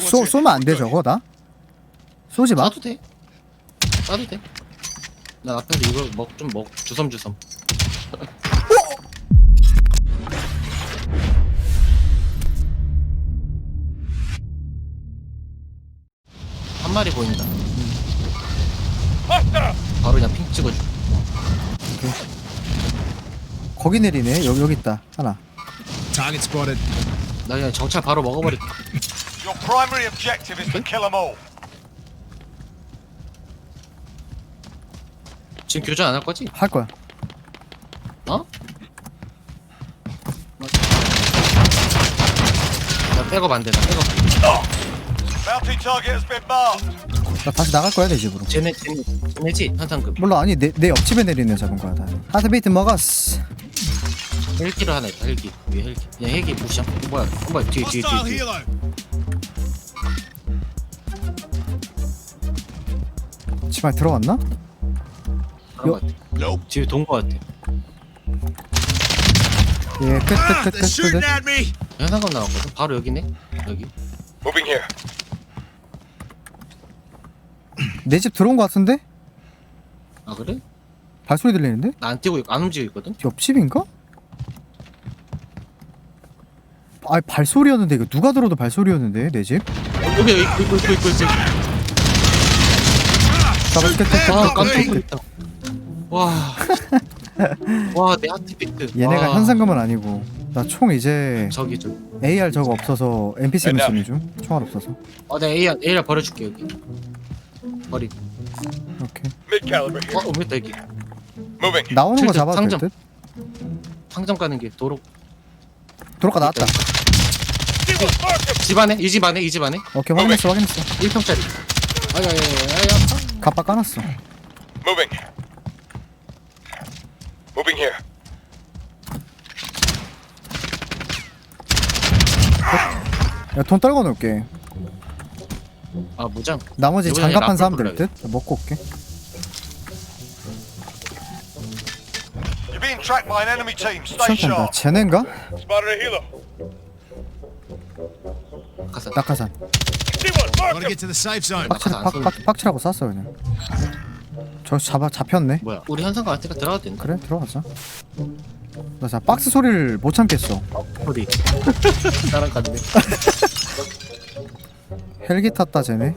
쏘. 쏘면 안 돼 저거 나? 쏘지 마 쏴도 돼. 쏴도 돼. 나 앞에서 이거 먹 좀 먹 주섬주섬. 한 마리 보인다. 바로 그냥 핑 찍어줘. 거기 내리네 여기 여기 있다 하나 Target spotted. 나 그냥 정찰 바로 먹어버릴게. Your primary objective is to kill them all. 지금 교전 안 할 거지? 할 거야 어? 나 백업 안 돼, 나 백업 안 돼. Bounty target has been marked. 나 다시 나갈 거야 내 집으로 쟤네, 쟤네, 쟤네지? 현상금. 몰라 아니 내, 내 옆집에 내리는 잡은 거야 다 하드베이트 먹었어 헬기를 하나 있다, 헬기. 위에 헬기. 그냥 헬기 무시야. 뭐야, 어, 뭐야, 뒤에, 뒤에, 뒤에. 뒤에. 집 안에 들어갔나? 그런 거 같아. 뒤에 돈거 같아. 예 끝 끝 끝 끝끝 at me. 현상금 나왔거든? 바로 여기네? 여기. Moving here. 내 집 들어온 거 같은데? 아, 그래? 발소리 들리는데? 나 안 뛰고, 있- 안 움직이고 있거든? 옆집인가? 아 발소리였는데 이거 누가 들어도 발소리였는데 내 집? 어, 여기, 여기, 있고, 있고, 있고, 있고, 있고. 끝 아, 깜짝 끝 놀랐다. 와. 와, 내 하트비트. 얘네가 와. 현상금은 아니고 나 총 이제 저기, 저기. AR 저거 없어서 됐냐? 쓰는 중 총알 없어서 어, 내가 AR, AR 버려줄게, 여기. 버리. 오케이 Mid caliber 어, here. 옮겼다, 여기. Moving. 나오는 거 잡아도 상점. 될 듯? 상점 가는 게 도로. 도로가 나왔다 집 안에? 이 집 안에? 이 집 안에? 오케이 확인했어 확인했어 1평짜리. 아야, 아야, 아야. 갑바 까놨어 Moving. Moving here. 야돈 떨궈 놓을게 아, 무장. 나머지 이번에 장갑 한 라플 사람 불러야겠다. 될듯 먹고 올게 You're being tracked by an enemy team. Stay 시작된다 sharp. 쟤넨가? Spotted a healer. 가사. 낙하산 One. Mark Gotta get to the safe zone. 빡치, 안 빡. 빡, 빡치라고 쐈어 그냥 저 잡아 잡혔네 뭐야? 우리 현상금 같으니까 들어가도 된다. 그래 들어가자 나 진짜 박스 소리를 못 참겠어 소리. 나랑 같네. 헬기 탔다 쟤네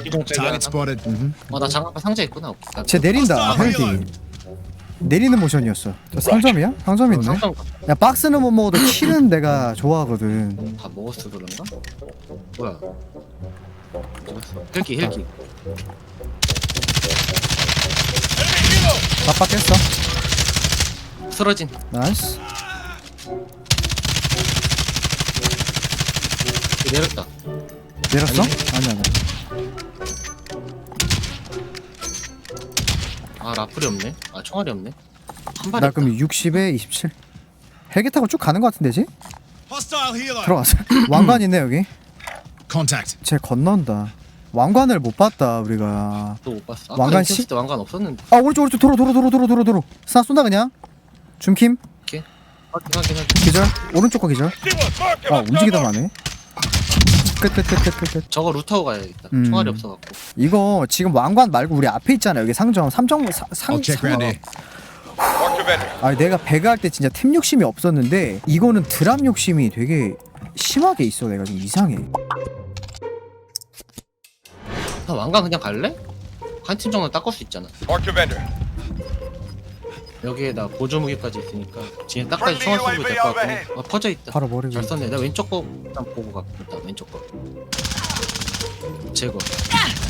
Target spotted. 어, 나 장갑 상자 있구나. 나쟤 내린다 헬기 내리는 모션이었어 저 상점이야? 상점 있네 상점 야 박스는 못 먹어도 키는 내가 좋아하거든 다 먹었어 그런가? 뭐야? 헬기 헬기. 갑바 깼어 쓰러진. 나이스 내렸다. 내렸어? 아니 아니 아 라플이 없네. 아 총알이 없네. 한 발. 나 그럼 60에 27 헬기 타고 쭉 가는 거 같은데 지? Hostile helo. 들어가자 왕관 있네 여기 Contact. 쟤 건넌다 왕관을 못 봤다 우리가 또 못 봤어. 왕관 왕관 시-. 때 왕관 없었는데. 아 오른쪽 오른쪽 도로 도로 도로 도로 도로 도로 스나 쏜다 그냥 줌킴 오케이. 확인 확인 확인. 기절 오른쪽 거 기절. 아 움직이다 마네 끝끝끝끝 끝 저거 루타고 가야겠다. 음. 총알이 없어갖고. 이거 지금 왕관 말고 우리 앞에 있잖아 여기 상점 삼점 사- 상 I'll check round here. Mark the vendor. 아 내가 배가 할 때 진짜 템 욕심이 없었는데 이거는 드랍 욕심이 되게 심하게 있어 내가 좀 이상해 나 왕관 그냥 갈래? 한 팀 정도 닦을 수 있잖아. Vendor. 여기에다 보조 무기까지 있으니까 지금 딱까지 총알 쏘고 될것 같고. 아 퍼져 있다. 바로 머리 잘위 썼네. 나 왼쪽 거 일단 보고 갈게. 일단 왼쪽 거. 제거.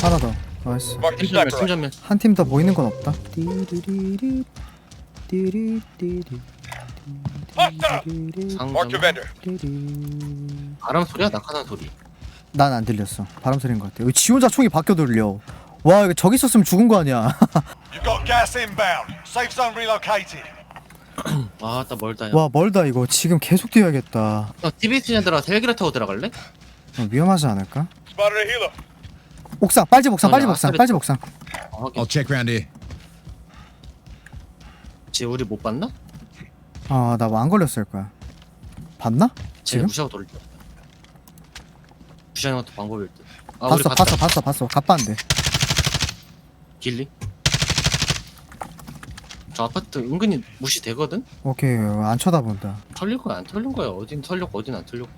하나 더 나이스 팀전면 sniper. 팀전면. 한 팀 더 보이는 건 없다 띠리리리 띠리리리 상점. 바람 소리야? 낙하산 소리. 난 안 들렸어 바람 소리인 것 같아 지 혼자 총이 바뀌어 들려 와 이거 저기 있었으면 죽은 거 아니야 You've got gas inbound. Safe zone relocated. 아, 나 멀다. 야. 와 멀다 이거 지금 계속 뛰어야겠다 너 TV 스전 들어가서 헬기를 타고 들어갈래? 어, 위험하지 않을까? Spotted a healer. 옥상 빨지 옥상 빨지 아니, 옥상 아싸리- 빨지 옥상 어. I'll check round here. 쟤 우리 못 봤나? 아나 안 걸렸을 거야 봤나? 쟤 지금? 무시하고 돌려. 무시하는 것도 방법일 듯. 아 우리 봤어 봤다. 봤어 봤어 봤어 갑반데 길리. 저 아파트 은근히 무시되거든? 오케이 안 쳐다본다 털릴 거야 안 털린 거야 어딘 털렸고 어딘 안 털렸고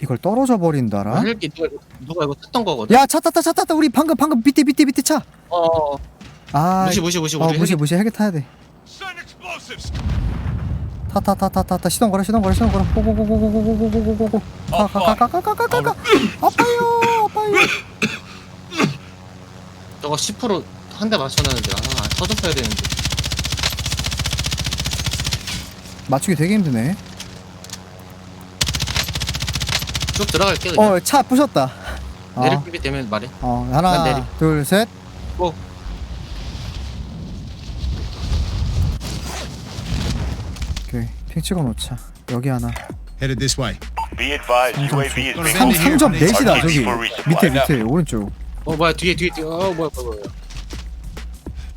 이걸 떨어져 버린다라 헬기 누가 이거 누가 이거 탔던 거거든? 야 차 탔다 차 탔다 우리 방금 방금 밑에 밑에 밑에 차아 어 무시 무시 무시 어, 우리 무시 헬기 무시 헬기 타야 돼 Send explosives. 타타타타 타타 시동 걸어 시동 걸어 시동 걸어 고고고고고고고고고고고 가가가가가가가가 아파요 아파요 저거 10%한 대 맞춰놨는데 아 터졌어야 되는데 맞추기 되게 힘드네 쭉 들어갈게 그냥 어 차 부셨다 어, 내릴 준비 되면 말해 어난 내리. 하나 둘셋 고 오케이 핑 찍어 놓자 여기 하나 Headed this way. Be advised, UAV is being 상, here. 상점 넷이다 Target 저기 for resupply 밑에. 밑에 오른쪽 어 뭐야 뒤에 뒤에 뒤에 어 뭐야 뭐야 뭐야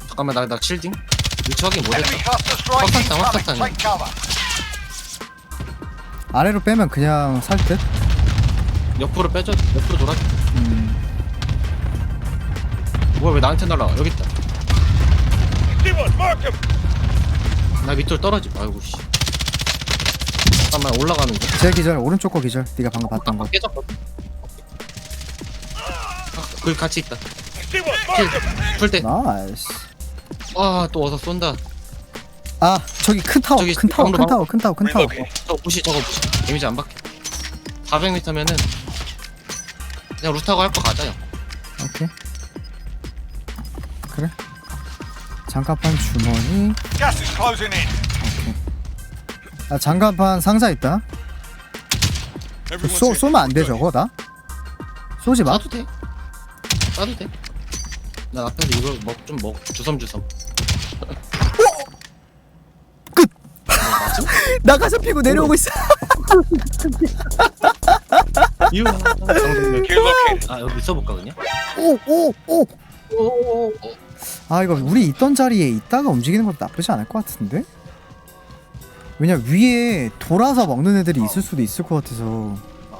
잠깐만 나나 실딩 위치 확인 strike 확산탄, incoming. 확산탄. Take cover. 아래로 빼면 그냥 살듯 옆으로 빼줘 옆으로 돌아 음, 뭐야 왜 나한테 날라가 여기 있다 Anyone, mark him. 나 밑으로 떨어지 아이고 씨. 잠깐만 올라가는 거. 제 기절 오른쪽 거 기절. 네가 방금 봤던 아까 거. 깨졌거든? 아, 거기 같이 있다. him. 풀때. 나이스. 아또 와서 쏜다. 아 저기 큰 타워 저기 큰 타워 큰 타워 큰 타워 큰 타워. 저거 무시 저거 무시. 데미지 안 받게. 400m면은 그냥 루타고 할 거 가자 형. 오케이. 그래 장갑판 주머니 Gas is closing in. 아 장갑판 상자 있다 쏘. 쏘면 안 돼 저거 나? 쏘지 마 쏴도 돼 쏴도 돼 나 앞에서 이거 먹 좀 먹 주섬주섬 끝! 맞음? 나가 잡히고 내려오고 있어 이거. 아 여기 있어볼까 그냥? 오오오 오 오 오 아 이거 우리 있던 자리에 있다가 움직이는 것도 나쁘지 않을 것 같은데? 왜냐 위에 돌아서 먹는 애들이 있을 수도 있을 것 같아서. 아. 어...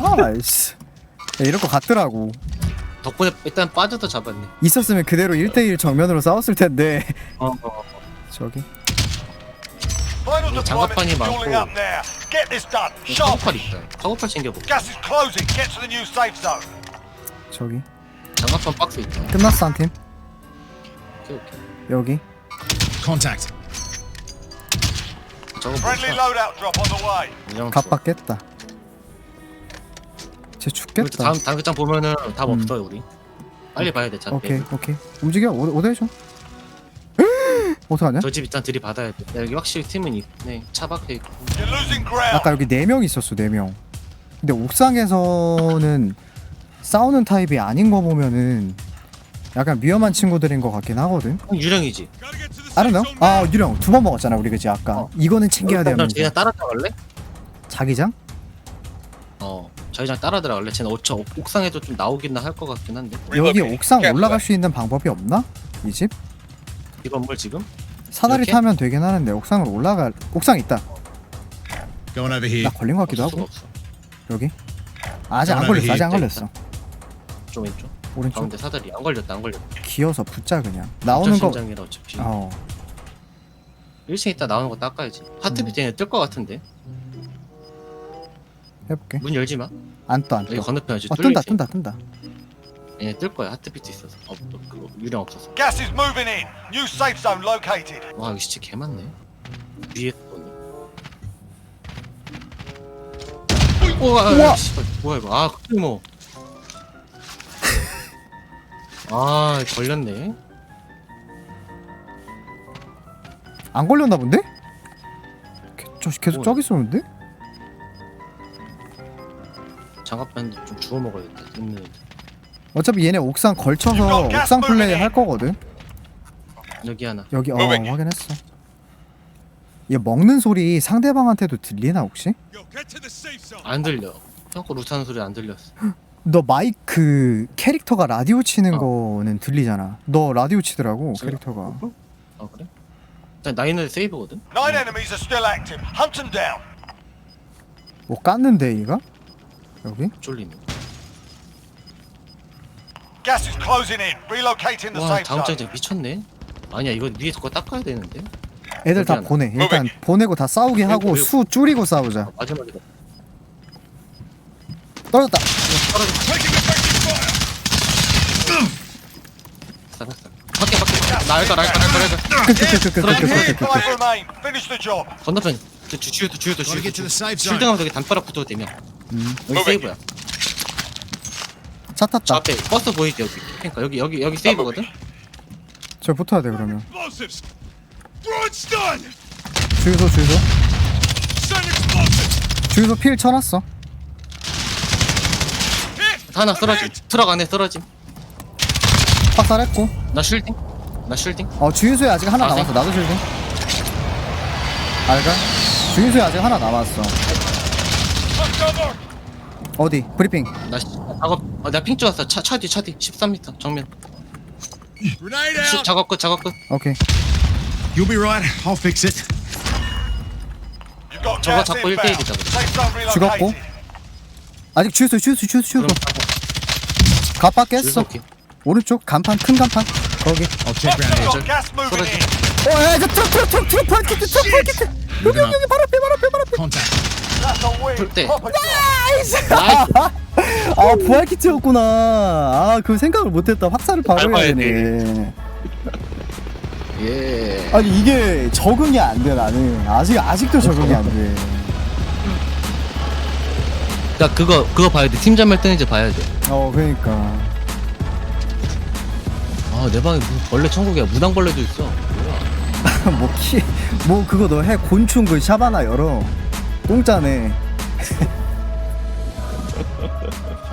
몇 아이씨. 야, 이럴 것 같더라고. 덕분에 일단 빠져도 잡았네. 있었으면 그대로 1대1 정면으로 싸웠을 텐데. 어, 어. 저기. 이 deployment 장갑판이 많고. Get this done. Sharp. 있다 카고팔 챙겨볼게 Gas is closing. Get to the new safe zone. 저기 장갑판 박스 있다 끝났어 한 팀 오케이 오케이 여기 Contact. 저거 Friendly 뭐야 loadout drop on the way. 그냥 갑박 깼다 쟤 죽겠다 다음 당장 보면은 답 음. 없어요 우리 빨리 봐야 돼 잔. 오케이 오케이 움직여 오, 오대 줘 어떡하냐? 저 집 일단 들이받아야 돼 야, 여기 확실히 팀은 있네 차 박혀 있고 You're losing ground. 아까 여기 4명 있었어 4명 근데 옥상에서는 싸우는 타입이 아닌 거 보면은 약간 위험한 친구들인 것 같긴 하거든 형 유령이지 Gotta get to the I don't safe know zone now. 아 유령 두 번 먹었잖아 우리 그지 아까 어. 이거는 챙겨야 돼 그럼 하면서 쟤네 따라 들어갈래? 자기장? 어 저희랑 따라 들어갈래? 쟤는 어차 옥- 옥상에도 좀 나오긴 할 것 같긴 한데 여기. 옥상 올라갈. 수 있는 방법이 없나? 이 집? 이 건물 지금? 사다리 이렇게? 타면 되긴 하는데 옥상으로 올라갈 옥상 있다. Going over here. 나 걸린 것 같기도 수가 하고. 없어. 여기? 아직 안 걸렸어 아직 안 걸렸어. 좀 왼쪽 오른쪽? 가운데 사다리. 안 걸렸다 안 걸렸다. 기어서 붙자 그냥. 나오는 거 어차피. 어. 1층 있다 나오는 거 닦아야지. 하트비 쟤네 뜰것 같은데. 해볼게. 문 열지 마. 안떠 여기 안떠. 건너편 아직 어 뚫려 뜬다 뜬다 뜬다 얘네 뜰 거야 하트비트 있어서 어 또 그거 유령 없어서 Gas is moving in. New safe zone located. 와 여기 진짜 개 많네 위에 거는 우와 우와! 씨발 뭐야 이거 아 뭐. 아 걸렸네 안 걸렸나 본데? 개- 저 계속 뭐야? 저기 쏘는데? 장갑판 좀 주워 먹어야겠다 있는. 어차피 얘네 옥상 걸쳐서 옥상 플레이. 할 거거든 여기 하나 여기 어 Moving. 확인했어 얘 먹는 소리 상대방한테도 들리나 혹시? 안 들려 형거 루타는 소리 안 들렸어 너 마이크 그 캐릭터가 라디오 치는 어. 거는 들리잖아 너 라디오 치더라고? 캐릭터가 아 그래? 일단 나인을 세이브거든. Nine enemies are still active. Hunt them down. 뭐 깠는데 이가? 여기? 쫄리네. Gas is closing in. Relocating the 와 safe 다음 zone. 장장 미쳤네. 아니야 이거 위에서 거 닦아야 되는데. 애들 다. 보내 일단 보내고 다 싸우게 하고 여기, 여기. 수 줄이고 싸우자 아, 마지막이다. 떨어졌다 Taking effective fire. 살았어. 밖에 밖에. 나 알까 알까 알까 알까. 끄끄끄끄끄끄끄끄 Five remain. Finish the job. 건너편 주- 주유도 주유도 Gotta get to the 주유도. safe zone. 실등하면 되게 담벼락 붙어도 되면. 음. 여기 세이브야. 차 저 탔다 앞에 버스 보이지 여기. 그러니까 여기 여기 여기 세이브거든. 저 붙어야 돼 그러면 Explosives. Throwing stun. 주유소 주유소 explosives. 주유소 필 쳐놨어 Hit. 하나 쓰러짐. 트럭 안에 쓰러짐. 확살했고 나 쉴딩. 나 쉴딩. 어 주유소에 아직 하나 아, 남았어 나도 실딩 알가? 주유소에 아직 하나 남았어. 어디? 브리핑 나 시- 작업. 아, 나핑 찍었어. 차차뒤차 뒤. 13m 정면. Grenade 시, out. 작업 끝 작업 끝. 오케이 You'll be right. I'll fix it. You've got 저거 gas 잡고 inbound. 1대1이다, 그래. Safe zone 죽었고 relocated. 아직 주유소 주유소 주유소 주유소 그럼 갑바 깼어 줄서기. 오른쪽 간판 큰 간판 거기 I'll check round You've here. got gas moving in. 어 야 이거 트럭 트럭 트럭 트럭 프라이트 트럭 프라이트 여기 여기 여기 바로 앞에 바로 앞에 바로 앞에 Contact. 나이스. 아 부활 키트였구나 아 그 생각을 못했다 확산을 바로 해야 되네 예. 아니 이게 적응이 안 돼 나는 아직 아직도 적응이 안 돼 나 그거 그거 봐야 돼. 팀전 몇 등인지 봐야 돼. 어 그러니까 아 내 방에 무슨 벌레 천국이야. 무당벌레도 있어. 뭐야? 뭐 키 뭐 그거 너 해 곤충 그 샤바나 열어 공짜네